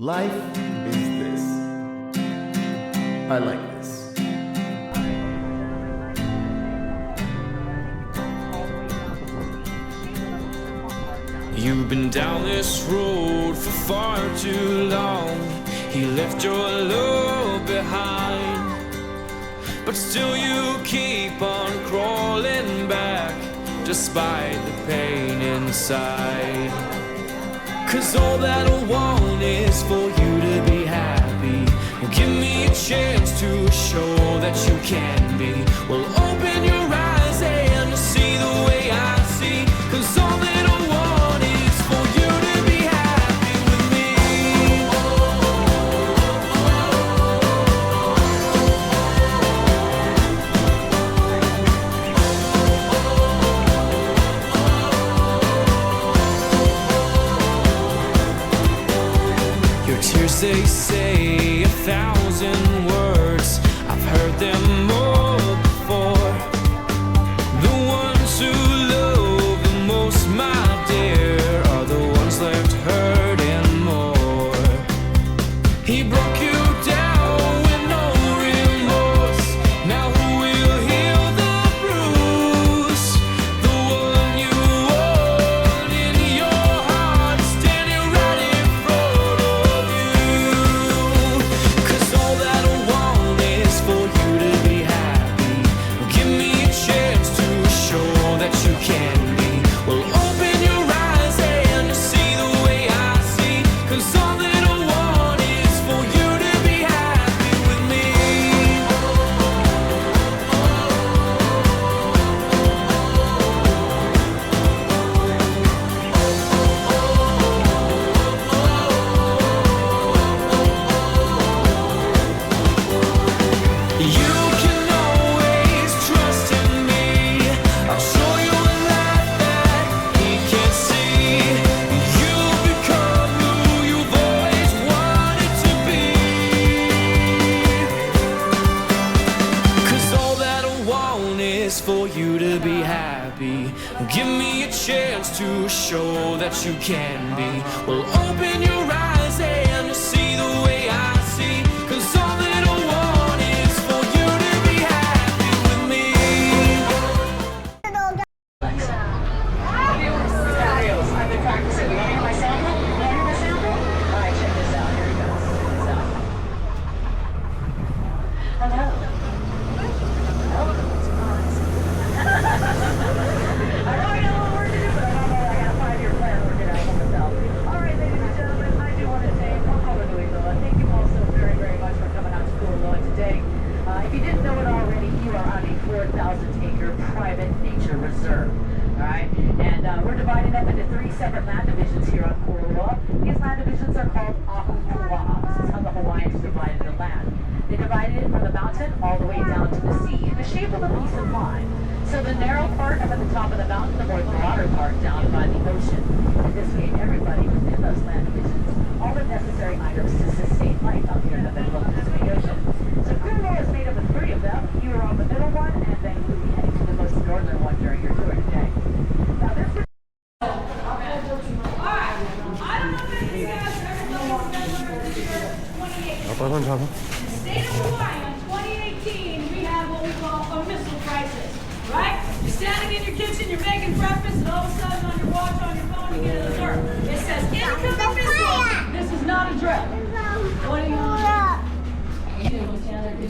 Life is this. I like this. You've been down this road for far too long. He left your love behind. But still, you keep on crawling back despite the pain inside. Cause all that I want. Your tears, they say a thousand words. I've heard them more. that you can be. will open your eyes. park down by the ocean. And this gave everybody within those land divisions all the necessary items to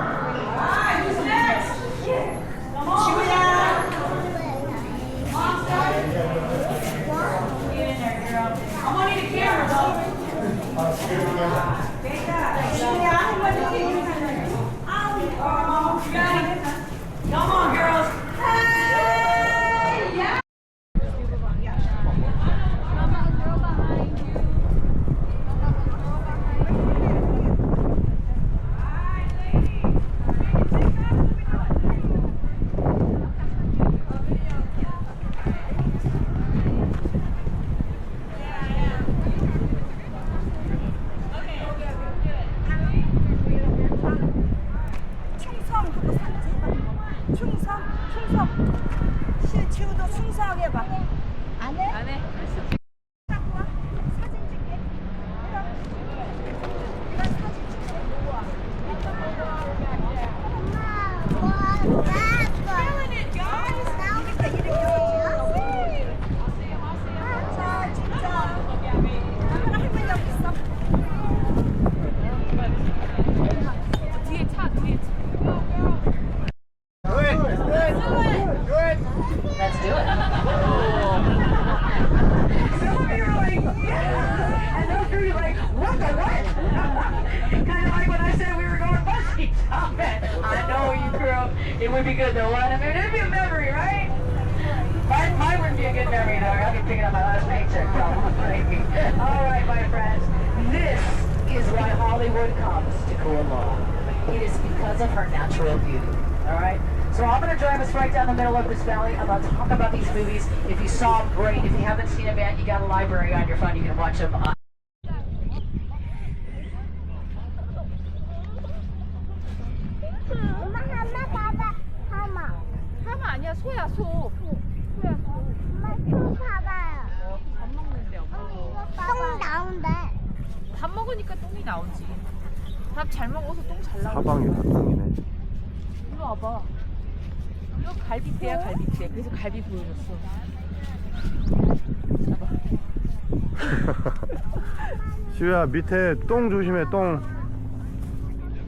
Now. It would be good though. What? I mean, it'd be a memory, right? Mine, mine would be a good memory though. I'll be picking up my last paycheck probably. All right, my friends. This is why Hollywood comes to Cool Law. It is because of her natural beauty. All right. So I'm going to drive us right down the middle of this valley. I'm going to talk about these movies. If you saw them, great. If you haven't seen them yet, you got a library on your phone. You can watch them. 소야, 소. 소야, 소. 엄마 또 봐봐요 밥 먹는데, 엄마. 똥 나온대 밥 먹으니까 똥이 나오지. 밥 잘 먹어서 똥 잘 나오지. 사방이 다 똥이네. 이리 와봐. 이거 갈비뼈야, 갈비뼈. 그래서 갈비 보여줬어. 시우야 밑에 똥 조심해 똥.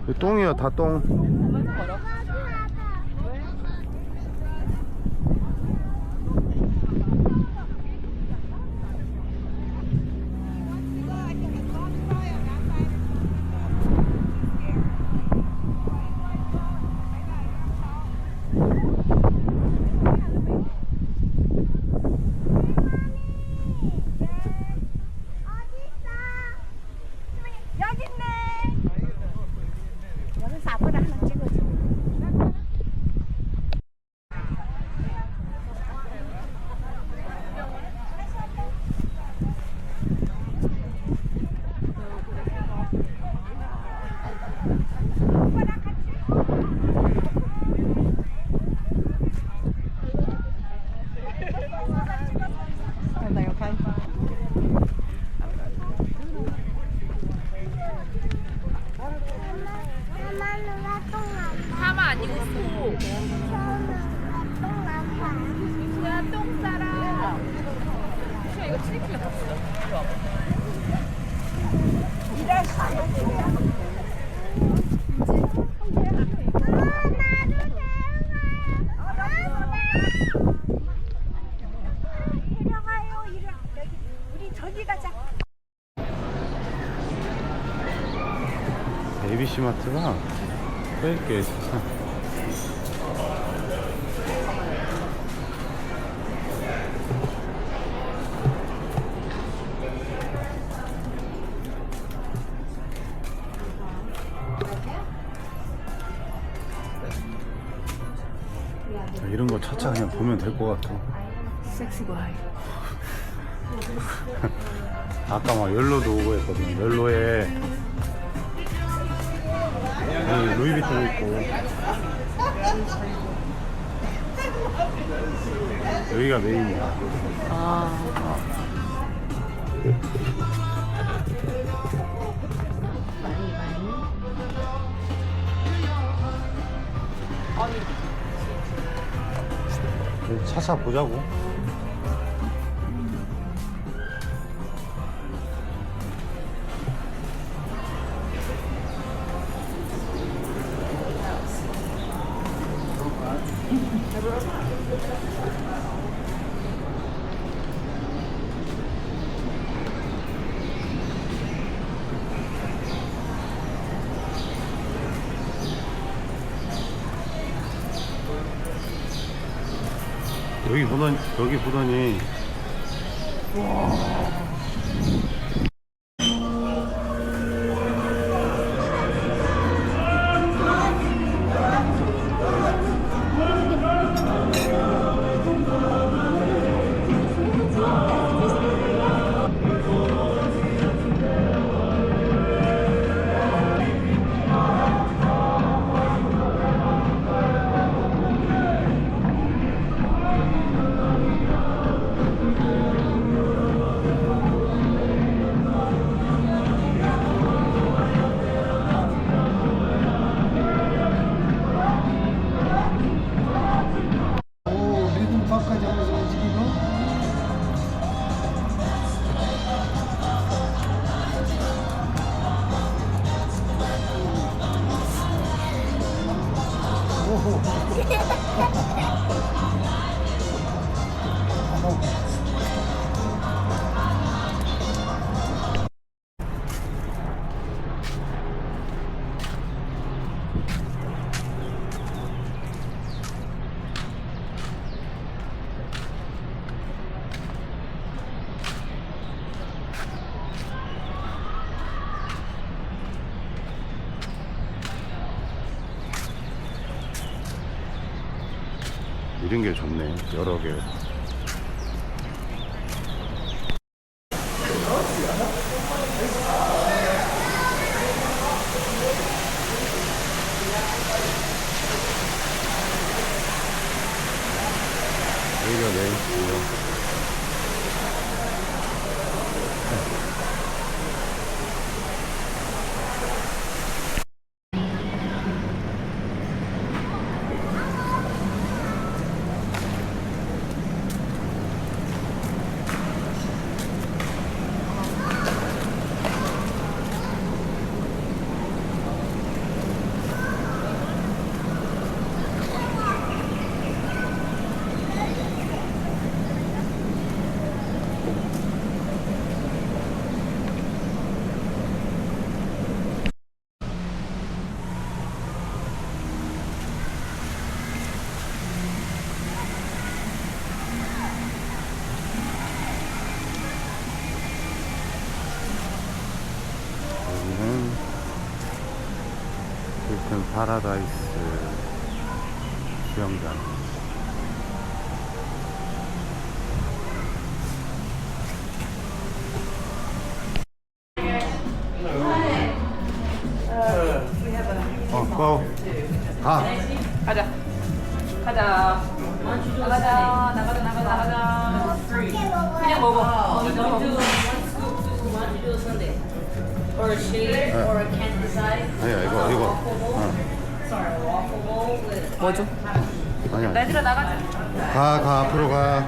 그 똥이야 다 똥. 걸어. 여기 있네 여기서 아무나 하나 찍어줘 엄마는 왜똥 안 봐? 하마 아니고 소. 저는 왜똥안 봐? 소야, 똥 싸라. 소야, 이거 트리플 갔어. 이리 와봐. 아, 나도 데려가요. 이리 여기 우리 저기 가자. ABC 마트가 꽤 있어. 이런 것 같아. 섹시 바이. 아까 막 열로도 오고 했거든. 열로에 여기 루이비통 있고 여기가 메인이야. 차차 보자고. 여기 보더니 여기 보더니 이런 게 좋네. 여러 개. 여기가 메인스트리트. 여기는 힐튼 파라다이스 수영장. 어, 고. 가. 가자. 가자. 나가자. 나가자. 나가자. 나가자. 그냥 먹어. Don't do one scoop, Or a shake, or a candy size? 아니야, 이거, 이거. 어. Sorry, a waffle bowl with. 뭐죠? 아니야. 얘들아 나가자. 가, 가, 앞으로 가.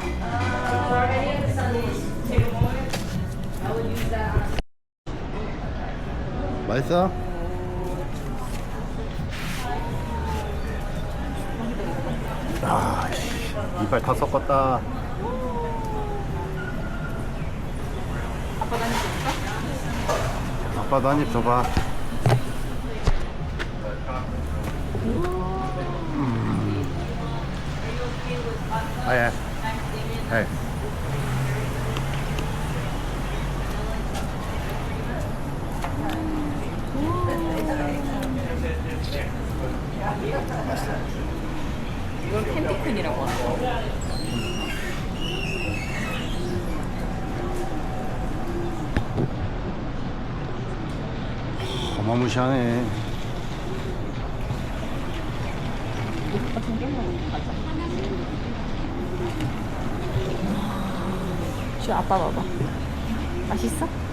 For any of the sundaes, take a moment. I would use that on 맛있어? 아, 씨. 이빨 다 섞었다. 아빠 수 있어? 아빠도 한 입 줘봐. 음. 아, 예. 예. 이걸 캔디큰이라고 하는 어마무시하네. 슈 아빠 봐봐. 맛있어?